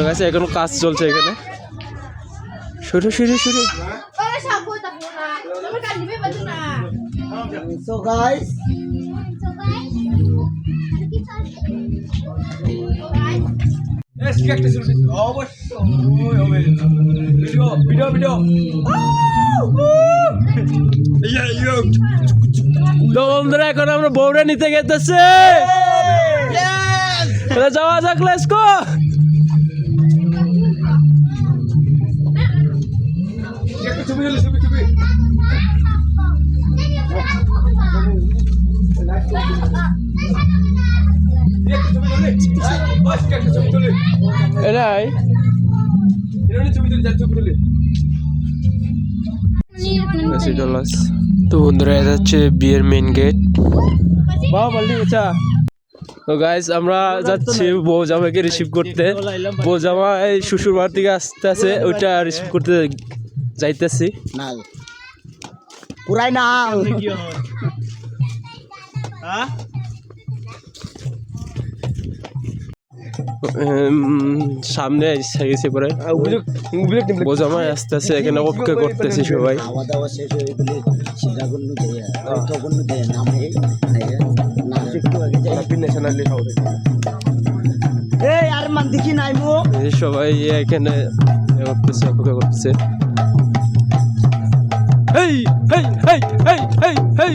তো গাছ এখনও কাজ চলছে এখানে। শুরু শুরু শুরু তো বন্ধুরা এখন আমরা বউরা নিতে গেতেছে। যাওয়া যাক লেটস এরাই। তো বন্ধুরা এটা হচ্ছে বিয়ের মেন গেট বাবা বললি আচ্ছা তো গাইস আমরা যাচ্ছি বউ জামাইকে রিসিভ করতে। বউ জামাই শ্বশুর বাড়ি থেকে আসতে আছে ওইটা রিসিভ করতে যাইতেছি। পুরাই নাল। উম, সামনে এসে গেছে পরে। জামাই আসতে আছে এখানে অপেক্ষা করতেছি সবাই খাওয়া দাওয়া শেষ হয়ে গেলে সেটা দেয় তখন দেয় নামে আর মান দেখি নাই মো। এই সবাই এখানে করতেছে অপেক্ষা করতেছে। হেই হেই হেই হেই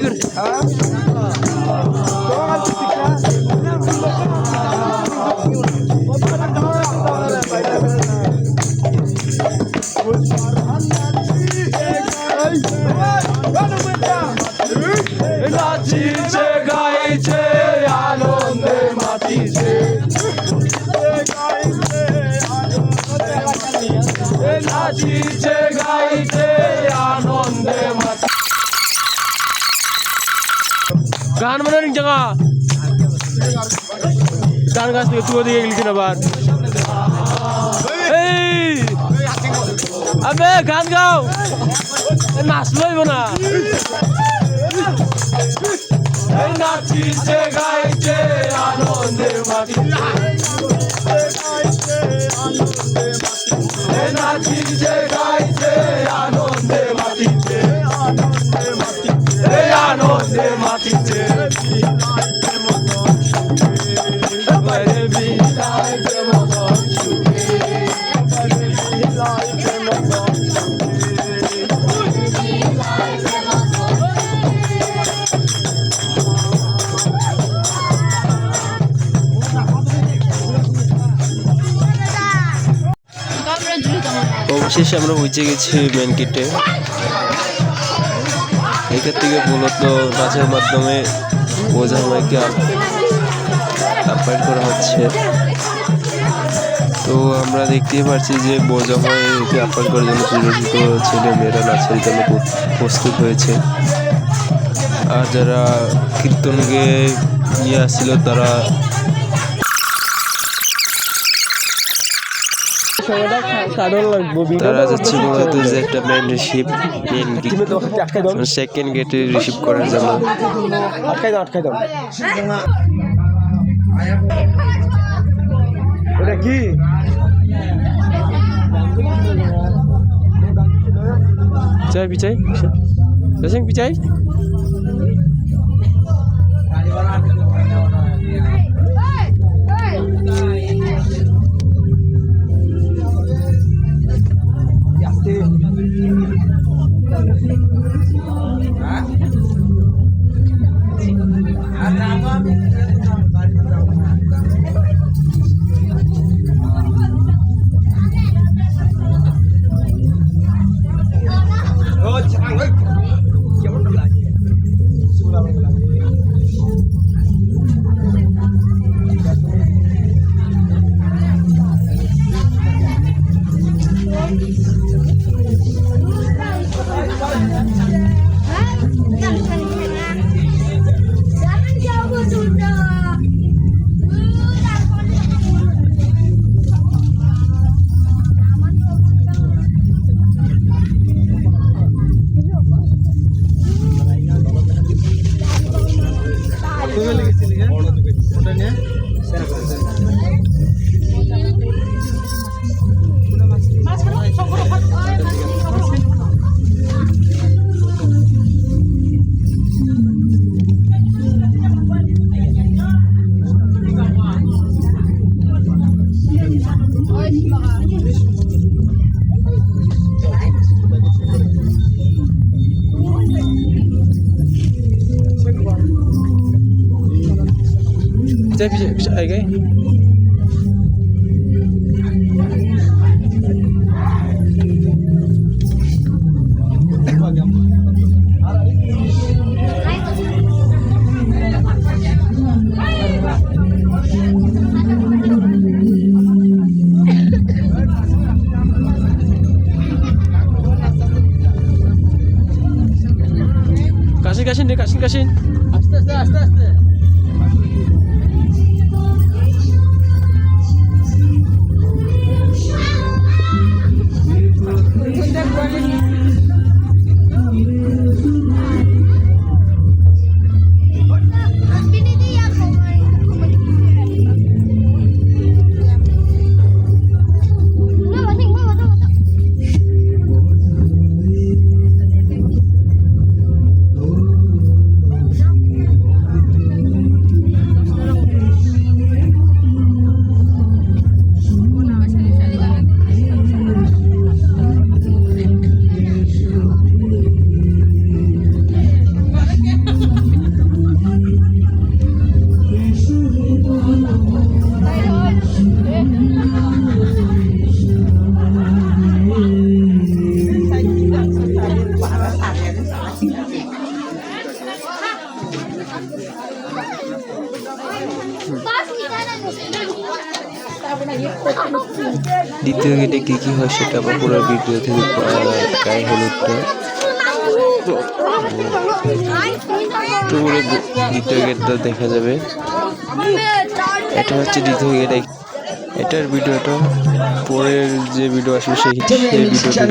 সাইডে কি গান মানে জায়গা। গান গাছ থেকে তুই ওদিকে গেলিস আবার? আবে, গান গাও। এ নাচলইব না। নাচিছে, গাইছে, আনন্দে অবশেষে আমরা বুঝে গেছি মেন কিটে এখান থেকে মূলত নাচের মাধ্যমে বোঝা বোঝামাইকে আপ্যায়ন করা হচ্ছে। তো আমরা দেখতেই পাচ্ছি যে বোঝামাইকে আপ্যায়ন করার জন্য ছোটো ছোটো ছেলে মেয়েরা নাচের জন্য প্রস্তুত হয়েছে। আর যারা কীর্তনকে নিয়ে আসছিল তারা তারা যাচ্ছে মূলত যে একটা মেন রিসিভ সেকেন্ড গেটে রিসিভ করার জন্য। আটকাই দাও আটকাই দাও। এটা কি? Pichai? Pichai? Pichai? Kita bisa bisa guys. Kasih kasih deh kasih kasih. দ্বিতীয় গেটে কী কী হয় সেটা বা পুরো ভিডিও থেকে গায়ে হলুদটা। তো পুরো দ্বিতীয় গেটটা দেখা যাবে। এটা হচ্ছে দ্বিতীয় গেট। এটার ভিডিওটা পরের যে ভিডিও আসবে সেই ভিডিওটা।